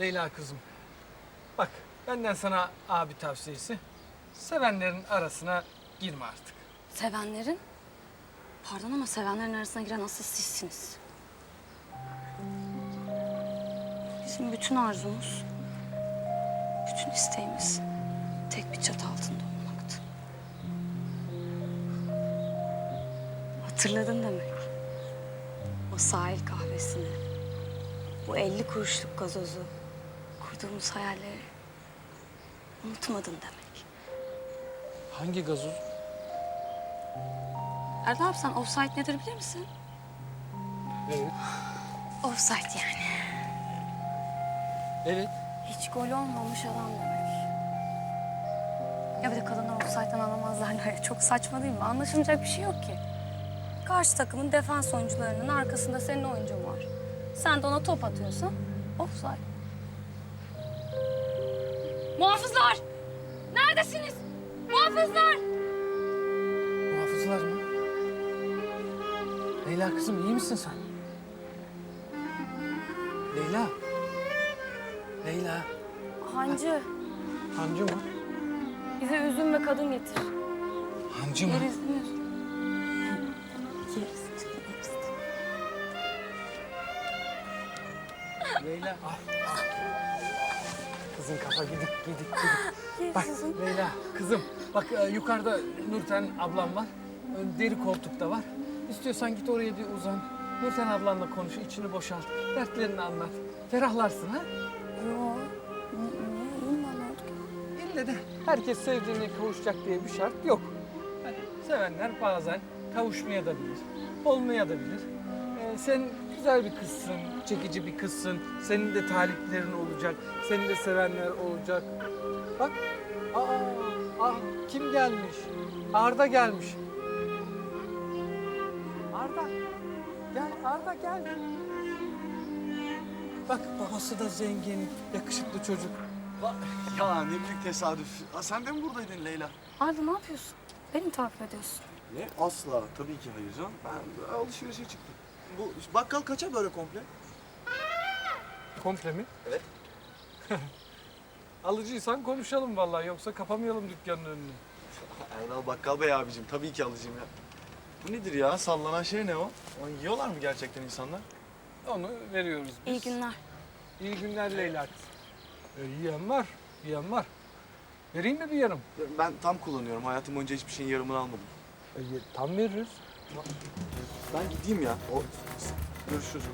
Leyla kızım. Bak benden sana abi tavsiyesi. Sevenlerin arasına girme artık. Sevenlerin? Pardon ama sevenlerin arasına giren asıl sizsiniz. Bizim bütün arzumuz, bütün isteğimiz tek bir çatı altında olmaktı. Hatırladın demek. O sahil kahvesini, bu 50 kuruşluk gazozu, kurduğumuz hayalleri unutmadın demek. Hangi gazoz? Erdal abi sen offside nedir bilir misin? Evet. Offside yani. Evet. Hiç gol olmamış adam demek. Ya bir de kadınlar offside'den anlamazlar ya. Çok saçma değil mi? Anlaşılacak bir şey yok ki. Karşı takımın defans oyuncularının arkasında senin oyuncun var. Sen de ona top atıyorsan offside. Muhafızlar! Neredesiniz? Muhafızlar! Muhafızlar mı? Leyla kızım iyi misin sen? Leyla. Leyla. Hancı, Hancı mı? bize üzüm ve kadın getir. Hancı mı? Yeriz mi? Leyla. Ah. Kızın kafa gidik gidik gidik. Bak. Leyla kızım bak e, yukarıda Nurten ablam var. E, Deri koltukta var. İstiyorsan git oraya bir uzan. Nurten ablanla konuş, içini boşalt. Dertlerini anlat. Ferahlarsın ha? Yo. İlle de herkes sevdiğine kavuşacak diye bir şart yok. Hani sevenler bazen kavuşmaya da bilir, olmaya da bilir. Ee, sen güzel bir kızsın, çekici bir kızsın. Senin de taliplerin olacak, senin de sevenler olacak. Bak, aa, ah kim gelmiş? Arda gelmiş. Arda, gel Arda gel. Bak babası da zengin, yakışıklı çocuk. Ya ne büyük tesadüf. Aa, sen de mi buradaydın Leyla? Arda ne yapıyorsun? Beni mi takip ediyorsun? Ne? Asla. Tabii ki hayır canım. Ben alışverişe çıktım. Bu bakkal kaça böyle komple? Komple mi? Evet. Alıcıysan konuşalım vallahi yoksa kapamayalım dükkanın önünü. Erdal Bakkal Bey abicim tabii ki alacağım ya. Bu nedir ya? Sallanan şey ne o? Onu yiyorlar mı gerçekten insanlar? Onu veriyoruz biz. İyi günler. İyi günler Leyla kız. E, yiyen var, yiyen var. Vereyim mi bir yarım? Ya Ben tam kullanıyorum. Hayatım boyunca hiçbir şeyin yarımını almadım. E, tam veririz. Ben gideyim ya. O... Görüşürüz.